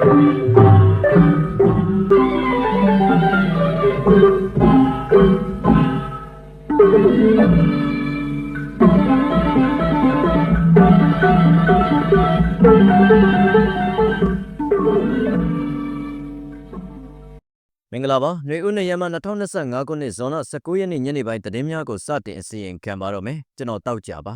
မင်္ဂလာပါຫນွေဦးနေရမ2025ခုနှစ်ဇွန်လ19ရက်နေ့ညနေပိုင်းသတင်းများကိုစတင်အစီရင်ခံပါတော့မယ်ကျွန်တော်တောက်ကြပါ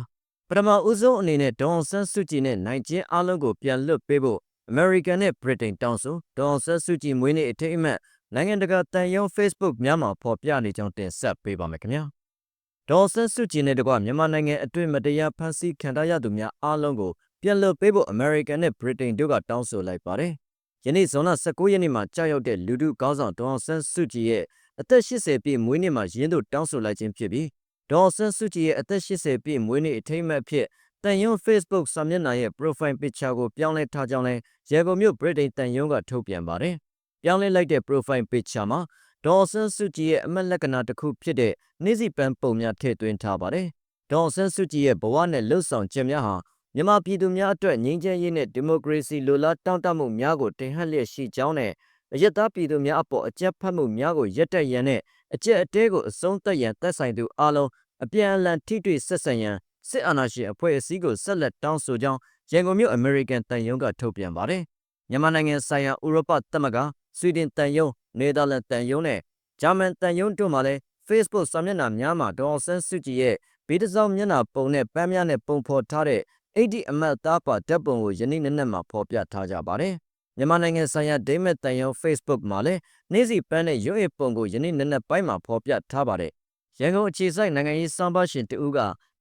ပထမဦးဆုံးအနေနဲ့ဒေါအောင်ဆန်းစုကြည်နဲ့နိုင်ကျင်းအားလုံးကိုပြန်လွတ်ပေးဖို့ American နဲ့ Britain တောင်းဆိုဒေါအောင်ဆန်းစုကြည်မွေးနေ့အထိမ်းအမှတ်နိုင်ငံတကာတန်ယုံ Facebook များမှာဖော်ပြနေကြောင်းတင်ဆက်ပေးပါမယ်ခင်ဗျာဒေါအောင်ဆန်းစုကြည်နဲ့တကွမြန်မာနိုင်ငံအတွင်းမတရားဖမ်းဆီးခံထားရသူများအားလုံးကိုပြန်လွတ်ပေးဖို့ American နဲ့ Britain တို့ကတောင်းဆိုလိုက်ပါတယ်ယနေ့ဇွန်လ19ရက်နေ့မှာကြာရောက်တဲ့လူထုကောင်းဆောင်ဒေါအောင်ဆန်းစုကြည်ရဲ့အသက်80ပြည့်မွေးနေ့မှာရင်းတို့တောင်းဆိုလိုက်ခြင်းဖြစ်ပြီးဒေါအောင်ဆန်းစုကြည်ရဲ့အသက်80ပြည့်မွေးနေ့အထိမ်းအမှတ်အဖြစ် တန်ယုံ Facebook စာမျက်နှာရဲ့ profile picture ကိုပြောင်းလဲထားကြောင်းလဲရေကုန်မြို့ Britain တန်ယုံကထုတ်ပြန်ပါတယ်။ပြောင်းလဲလိုက်တဲ့ profile picture မှာဒေါအောင်ဆန်းစုကြည်ရဲ့အမတ်လက္ခဏာတစ်ခုဖြစ်တဲ့နေ့စီပန်းပုံများထည့်သွင်းထားပါတယ်။ဒေါအောင်ဆန်းစုကြည်ရဲ့ဘဝနဲ့လှုပ်ဆောင်ချက်များဟာမြန်မာပြည်သူများအတွက်ငြိမ်းချမ်းရေးနဲ့ဒီမိုကရေစီလိုလားတောင့်တမှုများကိုတင်ဟပ်လျက်ရှိကြောင်းနဲ့အယက်သားပြည်သူများအပေါ်အကြက်ဖက်မှုများကိုရပ်တန့်ရန်နဲ့အကြက်အတဲကိုအဆုံးသတ်ရန်သက်ဆိုင်သူအလုံးအပြန်အလှန်ထိတွေ့ဆက်ဆံရန် စစ်အာဏာရှင်အဖွဲ့အစည်းကိုဆက်လက်တောင်းဆိုကြောင်းရန်ကုန်မြို့အမေရိကန်တန်ယုံကထုတ်ပြန်ပါတယ်။မြန်မာနိုင်ငံဆိုင်ရာဥရောပသမဂ္ဂ၊ဆွီဒင်တန်ယုံ၊နယ်သာလန်တန်ယုံနဲ့ဂျာမန်တန်ယုံတို့မှလည်း Facebook စာမျက်နှာများမှာဒေါ်အောင်ဆန်းစုကြည်ရဲ့ဗီဒီဇောမျက်နှာပုံနဲ့ပန်းများနဲ့ပုံဖော်ထားတဲ့အဲ့ဒီအမတ်သားပါဓာတ်ပုံကိုယနေ့နေ့မှာဖော်ပြထားကြပါတယ်။မြန်မာနိုင်ငံဆိုင်ရာဒိမတ်တန်ယုံ Facebook မှာလည်းနေ့စီပန်းနဲ့ရွေးပုံကိုယနေ့နေ့ပိုင်းမှာဖော်ပြထားပါတယ်။ရန်ကုန်အခြေစိုက်နိုင်ငံရေးစံပါရှင်တဦးက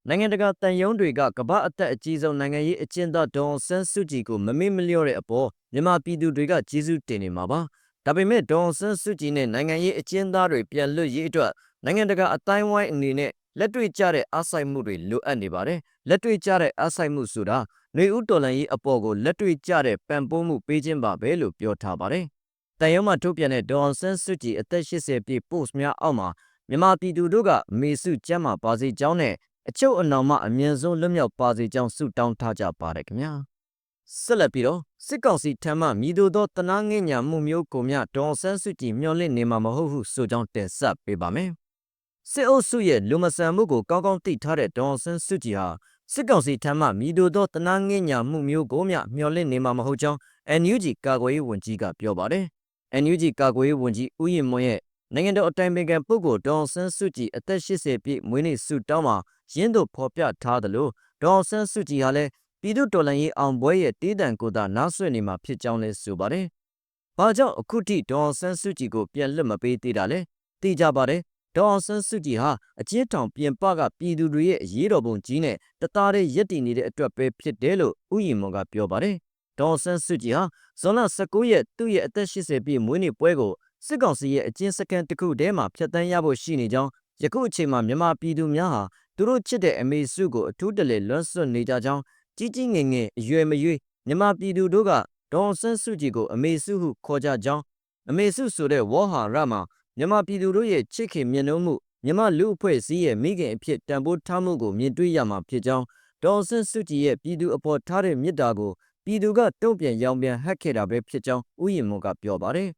နိုင်ငံတကာတန်ယုံတွေကကမ္ဘာအသက်အကြီးဆုံးနိုင်ငံရေးအကျဉ်းသားဒေါ်ဆန်းစုကြည်ကိုမမေ့မလျော့တဲ့အပေါ်မြန်မာပြည်သူတွေကကျေးဇူးတင်နေမှာပါ။ဒါပေမဲ့ဒေါ်ဆန်းစုကြည်နဲ့နိုင်ငံရေးအကျဉ်းသားတွေပြန်လွတ်ရေးအတွက်နိုင်ငံတကာအတိုင်းဝိုင်းအနေနဲ့လက်တွေ့ကျတဲ့အားဆိုင်မှုတွေလိုအပ်နေပါတယ်။လက်တွေ့ကျတဲ့အားဆိုင်မှုဆိုတာနေဦးတော်လန်ရေးအပေါ်ကိုလက်တွေ့ကျတဲ့ပံ့ပိုးမှုပေးခြင်းပါပဲလို့ပြောထားပါတယ်။တန်ရုံးမှာထုတ်ပြန်တဲ့ဒေါ်အောင်ဆန်းစုကြည်အသက်80ပြည့် post များအောက်မှာမြန်မာပြည်သူတို့ကမေစုကျမ်းမှာပါစေကြောင်းနဲ့ အချုပ်အနှောင်မှအမြင့်ဆုံးလွတ်မြောက်ပါစေကြောင်းဆုတောင်းထားကြပါတယ်ခင်ဗျာ။ဆက်လက်ပြီးတော့စစ်ကောင်စီထံမှမြည်သူသောတနာငင်ညာမှုမျိုးကိုမြဒေါ်ဆန်းစုကြည်မျှော်လင့်နေမှာမဟုတ်ဟုဆိုကြောင်းတင်ဆက်ပေးပါမယ်။စစ်အုပ်စုရဲ့လူမဆန်မှုကိုကောင်းကောင်းသိထားတဲ့ဒေါ်ဆန်းစုကြည်ဟာစစ်ကောင်စီထံမှမြည်သူသောတနာငင်ညာမှုမျိုးကိုမြမျှော်လင့်နေမှာမဟုတ်ကြောင်း NUG ကာကွယ်ရေးဝန်ကြီးကပြောပါတယ်။ NUG ကာကွယ်ရေးဝန်ကြီးဦးရင်မွန်ရဲ့ နိုင်ငံတော်အတိုင်ပင်ခံပုဂ္ဂိုလ်ဒေါ်ဆန်းစုကြည်အသက်80ပြည့်မွေးနေ့ဆုတောင်းမှာရင်းတို့ဖော်ပြထားသလိုဒေါ်ဆန်းစုကြည်ဟာလည်းပြည်သူတော်လှန်ရေးအောင်ပွဲရဲ့တေးတံကိုသာနားဆွနေမှာဖြစ်ကြောင်းလည်းဆိုပါတယ်။ဘာကြောင့်အခုထိဒေါ်ဆန်းစုကြည်ကိုပြန်လွတ်မပေးသေးတာလဲ။သိကြပါတယ်။ဒေါ်ဆန်းစုကြည်ဟာအကျဉ်းထောင်ပြင်ပကပြည်သူတွေရဲ့အရေးတော်ပုံကြီးနဲ့တသားတည်းရက်တည်နေတဲ့အတွက်ပဲဖြစ်တယ်လို့ဥယျာဉ်မော်ကပြောပါတယ်။ဒေါ်ဆန်းစုကြည်ဟာဇွန်လ19ရက်သူ့ရဲ့အသက်80ပြည့်မွေးနေ့ပွဲကို စစ်ကောင်စီရဲ့အကျဉ်းစခန်းတစ်ခုထဲမှာဖျက်ဆီးရဖို့ရှိနေကြောင်းယခုအချိန်မှာမြန်မာပြည်သူများဟာသူတို့ချစ်တဲ့အမေစုကိုအထူးတလဲလွှမ်းဆွနေကြကြောင်းကြီးကြီးငယ်ငယ်အရွယ်မရွေးမြန်မာပြည်သူတို့ကဒေါ်ဆန်းစုကြည်ကိုအမေစုဟုခေါ်ကြကြောင်းအမေစုဆိုတဲ့ဝေါ်ဟာရမှာမြန်မာပြည်သူတို့ရဲ့ချစ်ခင်မြတ်နိုးမှုမြန်မာလူအဖွဲ့အစည်းရဲ့မိခင်အဖြစ်တန်ဖိုးထားမှုကိုမြင်တွေ့ရမှာဖြစ်ကြောင်းဒေါ်ဆန်းစုကြည်ရဲ့ပြည်သူအပေါ်ထားတဲ့မြစ်တာကိုပြည်သူကတုံ့ပြန်ရောင်းပြန်ဟက်ခဲ့တာပဲဖြစ်ကြောင်းဥယျာဉ်မုံကပြောပါတယ်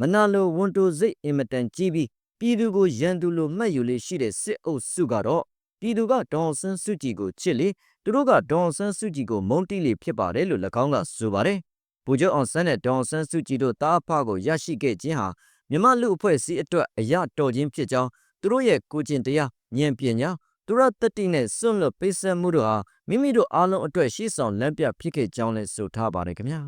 မနာလိုဝန်တိုစိတ်အင်မတန်ကြီးပြီးပြည်သူကိုရန်သူလိုမှတ်ယူလေးရှိတဲ့စစ်အုပ်စုကတော့ပြည်သူကဒေါ်ဆန်းစုကြည်ကိုချစ်လေသူတို့ကဒေါ်ဆန်းစုကြည်ကိုမုန်းတိလေဖြစ်ပါတယ်လို့၎င်းကဆိုပါတယ်။ဗိုလ်ချုပ်အောင်ဆန်းနဲ့ဒေါ်ဆန်းစုကြည်တို့တားဖကိုရရှိခဲ့ခြင်းဟာမြမလူအဖွဲ့အစည်းအတွက်အရာတော်ခြင်းဖြစ်ကြောင်းသူတို့ရဲ့ကိုကျင်တရားဉာဏ်ပညာသူရတတိနဲ့စွန့်လွတ်ပေးဆက်မှုတို့ဟာမိမိတို့အားလုံးအတွက်ရှေ့ဆောင်လမ်းပြဖြစ်ခဲ့ကြောင်းလည်းဆိုထားပါတယ်ခင်ဗျာ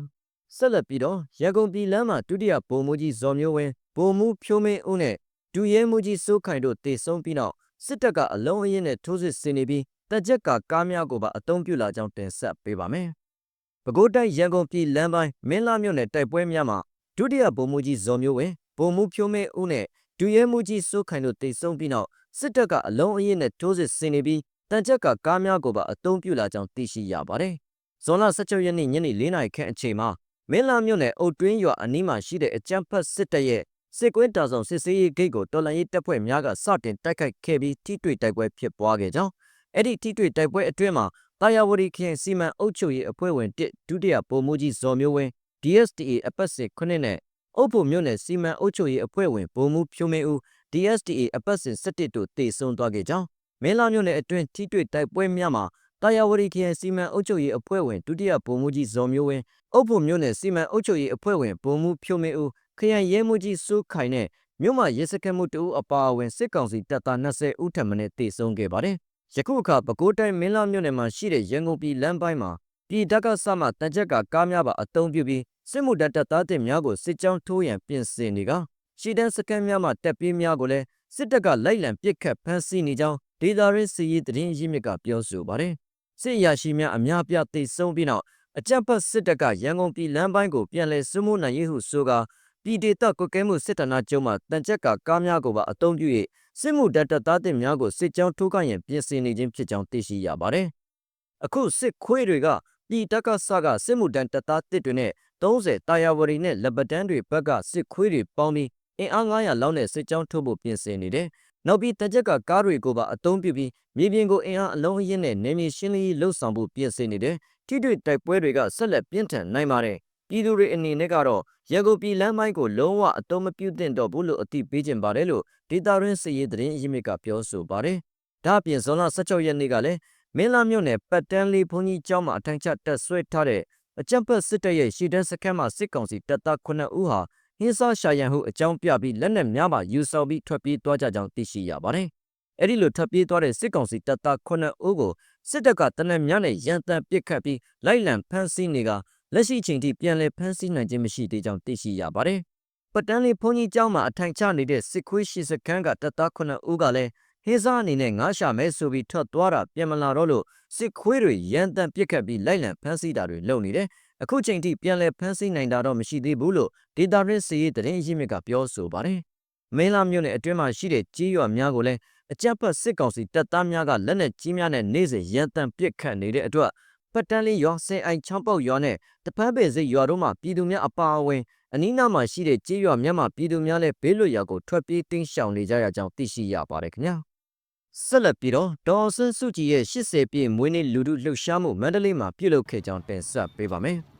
ဆက်လက်ပြီးတော့ရန်ကုန်ပြည်လမ်းမှာဒုတိယဗိုလ်မှူးကြီးဇော်မျိုးဝင်းဗိုလ်မှူးဖြိုးမင်းဦးနဲ့ဒူရဲမှူးကြီးစိုးခိုင်တို့တေဆုံးပြီးနောက်စစ်တပ်ကအလုံးအရင်နဲ့ထိုးစစ်ဆင်နေပြီးတက်ကြက်ကကားများကိုပါအုံပြုလာကြောင်းတင်ဆက်ပေးပါမယ်။ပဲခူးတိုင်းရန်ကုန်ပြည်လမ်းပိုင်းမင်းလာမြို့နယ်တိုက်ပွဲများမှာဒုတိယဗိုလ်မှူးကြီးဇော်မျိုးဝင်းဗိုလ်မှူးဖြိုးမင်းဦးနဲ့ဒူရဲမှူးကြီးစိုးခိုင်တို့တေဆုံးပြီးနောက်စစ်တပ်ကအလုံးအရင်နဲ့ထိုးစစ်ဆင်နေပြီးတန်ကြက်ကကားများကိုပါအုံပြုလာကြောင်းသိရှိရပါတယ်။ဇွန်လ16ရက်နေ့ညနေ4နာရီခန့်အချိန်မှာ မင်းလာမြို့နယ်အုတ်တွင်းရွာအနီးမှာရှိတဲ့အကြမ်းဖက်စစ်တပ်ရဲ့စစ်ကွင်းတာဆောင်စစ်ဆေးရေးဂိတ်ကိုတော်လှန်ရေးတပ်ဖွဲ့များကစတင်တိုက်ခိုက်ခဲ့ပြီးထိတွေ့တိုက်ပွဲဖြစ်ပွားခဲ့ကြောင်းအဲ့ဒီထိတွေ့တိုက်ပွဲအတွင်းမှာတာယာဝတီခရိုင်စီမံအုပ်ချုပ်ရေးအဖွဲ့ဝင်တစ်ဒုတိယဗိုလ်မှူးကြီးဇော်မျိုးဝင်း DSTA အပတ်စဉ်9နဲ့အုပ်ဖို့မြို့နယ်စီမံအုပ်ချုပ်ရေးအဖွဲ့ဝင်ဗိုလ်မှူးဖြိုးမင်းဦး DSTA အပတ်စဉ်17တို့တေဆုံးသွားခဲ့ကြောင်းမင်းလာမြို့နယ်အတွင်းထိတွေ့တိုက်ပွဲများမှာ တာယာဝတီခရိုင်စီမံအုပ်ချုပ်ရေးအဖွဲ့ဝင်ဒုတိယဗိုလ်မှူးကြီးဇော်မျိုးဝင်းအုပ်ဖို့မြို့နယ်စီမံအုပ်ချုပ်ရေးအဖွဲ့ဝင်ဗိုလ်မှူးဖြိုးမင်းဦးခရိုင်ရဲမှူးကြီးစိုးခိုင်နဲ့မြို့မှာရဲစခန်းမှုတအူအပါအဝင်စစ်ကောင်စီတပ်သား20ဦးထပ်မံတေဆုံးခဲ့ပါတယ်။ယခုအခါပဲခူးတိုင်းမင်းလာမြို့နယ်မှာရှိတဲ့ရန်ကုန်ပြည်လမ်းပိုင်းမှာပြည်တပ်ကစမှတန်ချက်ကကားများပါအုံပြုပြီးစစ်မှုတပ်တပ်သားတင်များကိုစစ်ကြောင်းထိုးရန်ပြင်ဆင်နေကရှီတန်းစကန်များမှတပ်ပြေးများကိုလည်းစစ်တပ်ကလိုက်လံပစ်ခတ်ဖမ်းဆီးနေကြောင်းဒေသရင်းစီရေးတရင်ရင်းမြစ်ကပြောဆိုပါတယ်။ စစ်ရာရှိများအများပြသိဆုံးပြီးနောက်အကြံဖတ်စစ်တပ်ကရန်ကုန်ပြည်လမ်းပိုင်းကိုပြန်လည်စွမှုနိုင်ရေးဟုဆိုကာပြည်ဒေသကွက်ကဲမှုစစ်ဌာနချုပ်မှတန်ချက်ကကားများကိုပါအုံပြု၍စစ်မှုတပ်တပ်သားတင်များကိုစစ်ကြောင်းထိုးခိုင်းရန်ပြင်ဆင်နေခြင်းဖြစ်ကြောင်းသိရှိရပါတယ်။အခုစစ်ခွေးတွေကပြည်တက်ကဆကစစ်မှုတန်းတပ်သားတစ်တွေနဲ့30တာယာဝရီနဲ့လက်ပတန်းတွေဘက်ကစစ်ခွေးတွေပေါင်းပြီး အင်အား900လောက်နဲ့စစ်ကြောင်းထိုးဖို့ပြင်ဆင်နေတယ်။နောက်ပြီးတကြက်ကကားတွေကိုပါအသုံးပြုပြီးမြေပြင်ကိုအင်အားအလုံးအရင်းနဲ့နေမြေရှင်းလင်းရေးလှုပ်ဆောင်ဖို့ပြင်ဆင်နေတယ်။ထိတွေ့တိုက်ပွဲတွေကဆက်လက်ပြင်းထန်နိုင်ပါတယ်။ပြည်သူတွေအနေနဲ့ကတော့ရန်ကုန်ပြည်လမ်းပိုင်းကိုလုံးဝအတုံးမပြုသင့်တော့ဘူးလို့အသိပေးခြင်းပါတယ်လို့ဒေတာရင်းစည်ရေးသတင်းရင်းမြစ်ကပြောဆိုပါတယ်။ဒါ့အပြင်ဇွန်လ16ရက်နေ့ကလည်းမင်းလာမြို့နယ်ပတ်တန်းလေးဘုန်းကြီးကျောင်းမှာအထိုင်ချတက်ဆွဲထားတဲ့အကြံဖက်စစ်တပ်ရဲ့ရှီတန်းစခန်းမှာစစ်ကောင်စီတပ်သား9ဦးဟာ ဟင်းစားရှာရန်ဟုအကြောင်းပြပြီးလက်နက်များမှယူဆောင်ပြီးထွက်ပြေးသွားကြကြောင်းသိရှိရပါတယ်။အဲဒီလိုထွက်ပြေးသွားတဲ့စစ်ကောင်စီတပ်သား9ဦးကိုစစ်တပ်ကတနက်များနဲ့ရန်တမ်းပစ်ခတ်ပြီးလိုက်လံဖမ်းဆီးနေကလက်ရှိချိန်ထိပြန်လည်ဖမ်းဆီးနိုင်ခြင်းမရှိသေးကြောင်းသိရှိရပါတယ်။ပတန်းလေးဘုန်းကြီးကျောင်းမှာအထိုင်ချနေတဲ့စစ်ခွေးရှိစခန်းကတပ်သား9ဦးကလည်းဟင်းစားအနေနဲ့ငါးရှာမဲဆိုပြီးထွက်သွားတာပြန်မလာတော့လို့စစ်ခွေးတွေရန်တမ်းပစ်ခတ်ပြီးလိုက်လံဖမ်းဆီးတာတွေလုပ်နေတယ်။ အခုချိန်ထိပြန်လည်ဖမ်းဆီးနိုင်တာတော့မရှိသေးဘူးလို့ဒေတာရင်းစီရေးတရင်ရင်းမြစ်ကပြောဆိုပါတယ်။မင်းလာမြို့နယ်အတွင်းမှာရှိတဲ့ကြေးရွာများကိုလည်းအကြက်ဖက်စစ်ကောင်စီတပ်သားများကလက်နက်ကြီးများနဲ့နေ့စဉ်ရန်တမ်းပစ်ခတ်နေတဲ့အတွက်ပတ်တန်းလေးရွာဆဲအိုင်ချောင်းပေါက်ရွာနဲ့တပန်းပင်စိတ်ရွာတို့မှာပြည်သူများအပါအဝင်အနီးနားမှာရှိတဲ့ကြေးရွာများမှာပြည်သူများလည်းဘေးလွတ်ရာကိုထွက်ပြေးတင်းရှောင်နေကြရကြောင်းသိရှိရပါတယ်ခင်ဗျာ။ဆက်လက်ပြီးတော့ဒေါ်ဆန်းစုကြည်ရဲ့80ပြည့်မွေးနေ့လူထုလှုပ်ရှားမှုမန္တလေးမှာပြုလုပ်ခဲ့ကြောင်းတင်ဆက်ပေးပါမယ်။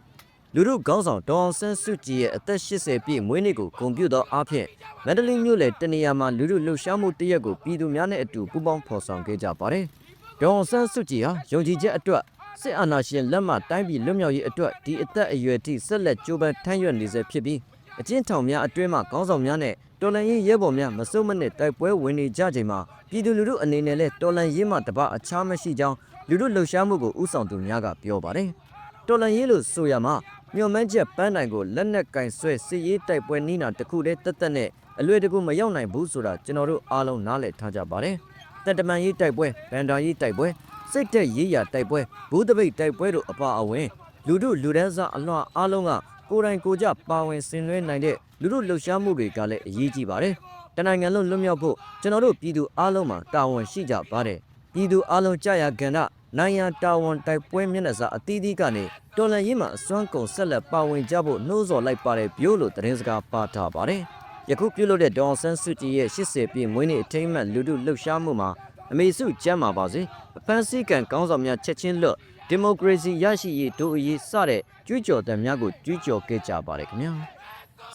လူထုခေါင်းဆောင်ဒေါ်ဆန်းစုကြည်ရဲ့အသက်80ပြည့်မွေးနေ့ကိုဂုဏ်ပြုသောအားဖြင့်မန္တလေးမြို့လေတနေရာမှာလူထုလှုပ်ရှားမှုတရက်ကိုပြည်သူများနဲ့အတူပူးပေါင်းဖော်ဆောင်ခဲ့ကြပါတယ်။ဒေါ်ဆန်းစုကြည်ဟာယုံကြည်ချက်အတွက်စစ်အာဏာရှင်လက်မှတိုင်းပြည်လွတ်မြောက်ရေးအတွက်ဒီအသက်အရွယ်ထိဆက်လက်ကြိုးပမ်းထမ်းရွက်နေစေဖြစ်ပြီးအကျဉ်းထောင်များအတွင်းမှခေါင်းဆောင်များနဲ့တော်လန်ရေးရဲဘော်များမစုံမနစ်တိုက်ပွဲဝင်နေကြချိန်မှာပြည်သူလူထုအနေနဲ့လည်းတော်လန်ရေးမှတပအခြားမရှိကြောင်းလူထုလှုပ်ရှားမှုကိုဥဆောင်သူများကပြောပါတယ်။တော်လန်ရေးလို့ဆိုရမှာ မျော်မှန်းချက်ပန်းတိုင်ကိုလက်နက်ကင်ဆွဲစစ်ရေးတိုက်ပွဲနီးနာတစ်ခုတည်းတက်တက်နဲ့အလွယ်တကူမရောက်နိုင်ဘူးဆိုတာကျွန်တော်တို့အားလုံးနားလည်ထားကြပါတယ်။တန်တမန်ရေးတိုက်ပွဲဗန်ဒါရေးတိုက်ပွဲစိတ်သက်ရေးရာတိုက်ပွဲဘူးတပိတ်တိုက်ပွဲတို့အပါအဝင်လူထုလူဒန်းစားအလွှာအားလုံးကကိုယ်တိုင်ကိုကြပါဝင်ဆင်နွှဲနိုင်တဲ့လူထုလှုပ်ရှားမှုတွေကလည်းအရေးကြီးပါတယ်။တနိုင်ငံလုံးလွတ်မြောက်ဖို့ကျွန်တော်တို့ပြည်သူအားလုံးမှာတာဝန်ရှိကြပါတယ်။ပြည်သူအားလုံးကြာရကဏ္ဍ နိုင်ငံတာဝန်တိုက်ပွဲမျက်နှာစာအသီးသီးကနေတော်လန်ရေးမှာအစွမ်းကုန်ဆက်လက်ပါဝင်ကြဖို့နှိုးဆော်လိုက်ပါတယ်ပြို့လို့သတင်းစကားပါထားပါတယ်။ယခုပြုလုပ်တဲ့ဒေါ်ဆန်းစုကြည်ရဲ့80ပြည့်မွေးနေ့အထိမ်းအမှတ်လူထုလှုပ်ရှားမှုမှာအမေစုကျမ်းပါပါစေ။အဖန်စီကံကောင်းဆောင်များချက်ချင်းလွတ်ဒီမိုကရေစီရရှိရေးတို့အရေးစတဲ့ကြွေးကြော်သံများကိုကြွေးကြော်ခဲ့ကြပါတယ်ခင်ဗျာ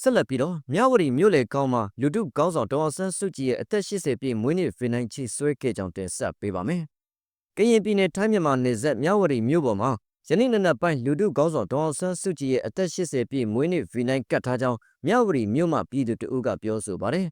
ဆက်လက်ပြီးတော့မြဝတီမြို့လေကောင်းမှာလူထုကောင်းဆောင်ဒေါ်ဆန်းစုကြည်ရဲ့အသက်80ပြည့်မွေးနေ့ဖင်နိုင်ချီဆွဲခဲ့ကြောင်းတင်ဆက်ပေးပါမယ် ကရင်ပြည်နယ်ထိုင်းမြန်မာနယ်စပ်မြဝတီမြို့ပေါ်မှာယနေ့နံနက်ပိုင်းလူထုကောင်းဆောင်ဒေါ်ဆန်းစုကြည်ရဲ့အသက်80ပြည့်မွေးနေ့ဖင်နိုင်ကတ်ထားကြောင်းမြဝတီမြို့မှာပြည်သူတအုပ်ကပြောဆိုပါတယ်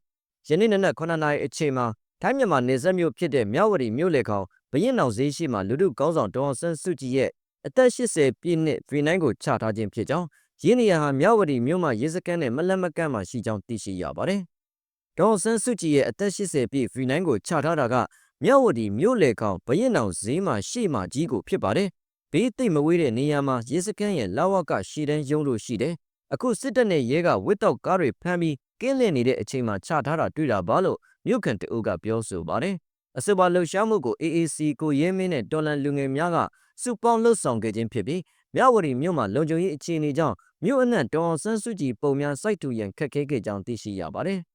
ယနေ့နံနက်9နာရီအချိန်မှာထိုင်းမြန်မာနယ်စပ်မြို့ဖြစ်တဲ့မြဝတီမြို့လေကောင်ဘရင်အောင်ဈေးရှိမှလူထုကောင်းဆောင်ဒေါ်ဆန်းစုကြည်ရဲ့အသက်80ပြည့်နှစ်ဗီနိုင်းကိုချထားခြင်းဖြစ်ကြောင်းရင်းနေရဟာမြဝတီမြို့မှာရေစကန်းနဲ့မလက်မကန့်မှာရှိကြောင်းသိရှိရပါတယ်။ဒေါ်ဆန်းစုကြည်ရဲ့အသက်80ပြည့်ဗီနိုင်းကိုချထားတာက မြဝတီမြို့လေကောင်ဘရင်အောင်ဈေးမှာရှေ့မှာကြီးကိုဖြစ်ပါတယ်။ဘေးသိမ့်မဝေးတဲ့နေရာမှာရေစကန်းရဲ့လာဝကရှီတန်းရုံးလို့ရှိတယ်။အခုစစ်တပ်နဲ့ရဲကဝစ်တော့ကားတွေဖမ်းပြီးကင်းလည်နေတဲ့အချိန်မှာချထားတာတွေ့တာပါလို့မြို့ခံတအုပ်ကပြောဆိုပါတယ်။အစပါလှုပ်ရှားမှုကို AAC ကိုရဲမင်းနဲ့တော်လန်လူငယ်များကစုပေါင်းလှုပ်ဆောင်ခဲ့ခြင်းဖြစ်ပြီးမြဝတီမြို့မှာလုံခြုံရေးအခြေအနေကြောင့်မြို့အနှံ့တော်ဆန်းစုကြည်ပုံများစိုက်ထူရန်ခက်ခဲခဲ့ကြောင်းသိရှိရပါတယ်။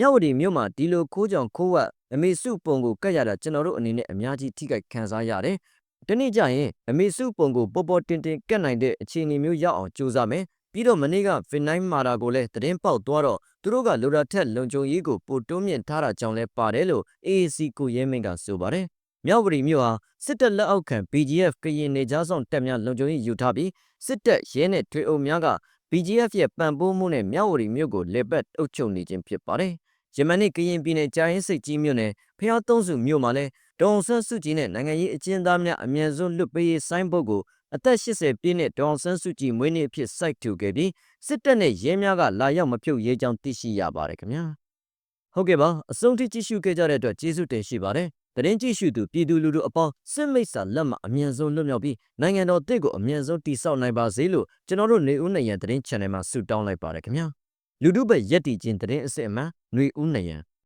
မြဝတီမြို့မှာဒီလိုခိုးကြောင်ခိုးဝက်အမေစုပုံကိုကတ်ရတာကျွန်တော်တို့အနေနဲ့အများကြီးထိခိုက်ခံစားရတယ်။တနေ့ကျရင်အမေစုပုံကိုပေါ်ပေါ်တင်တင်ကတ်နိုင်တဲ့အခြေအနေမျိုးရောက်အောင်ကြိုးစားမယ်ပြီးတော့မနေ့ကဖင်နိုင်းမာတာကိုလည်းသတင်းပေါက်သွားတော့သူတို့ကလိုရာထက်လုံခြုံရေးကိုပိုတိုးမြင့်ထားတာကြောင့်လဲပါတယ်လို့ AAC ကိုရဲမင်းကဆိုပါတယ်မြောက်ဝတီမြို့ဟာစစ်တပ်လက်အောက်ခံ BGF ကရင်နေကြားဆောင်တပ်များလုံခြုံရေးယူထားပြီးစစ်တပ်ရဲနဲ့ထွေအုပ်များက BGF ရဲ့ပံ့ပိုးမှုနဲ့မြောက်ဝတီမြို့ကိုလေပတ်အုပ်ချုပ်နေခြင်းဖြစ်ပါတယ်။ ယမန်နေ့ကရင်ပြည်နယ်ကြာရင်စိတ်ကြီးမြို့နယ်ဖျားသုံးစုမြို့မှာလဲဒေါအောင်ဆန်းစုကြည်နဲ့နိုင်ငံရေးအကျဉ်းသားများအမြန်ဆုံးလွတ်ပေးရေးဆိုင်းဘုတ်ကိုအသက်80ပြည့်နဲ့ဒေါအောင်ဆန်းစုကြည်မွေးနေ့အဖြစ်စိုက်ထူခဲ့ပြီးစစ်တပ်နဲ့ရဲများကလာရောက်မပြုတ်ရေးကြောင်းသိရှိရပါတယ်ခင်ဗျာ။ဟုတ်ကဲ့ပါအဆုံးထိကြည့်ရှုခဲ့ကြတဲ့အတွက်ကျေးဇူးတင်ရှိပါတယ်။တရင်ကြည့်ရှုသူပြည်သူလူထုအပေါင်းစစ်မိတ်ဆာလက်မှအမြန်ဆုံးလွတ်မြောက်ပြီးနိုင်ငံတော်တစ်ကိုအမြန်ဆုံးတည်ဆောက်နိုင်ပါစေလို့ကျွန်တော်တို့နေဦးနိုင်ရန်တရင် channel မှာဆုတောင်းလိုက်ပါတယ်ခင်ဗျာ လူထုဘက်ရက်တီချင်းတရင်အစစ်အမှန်ຫນွေဦးနိုင်ရန်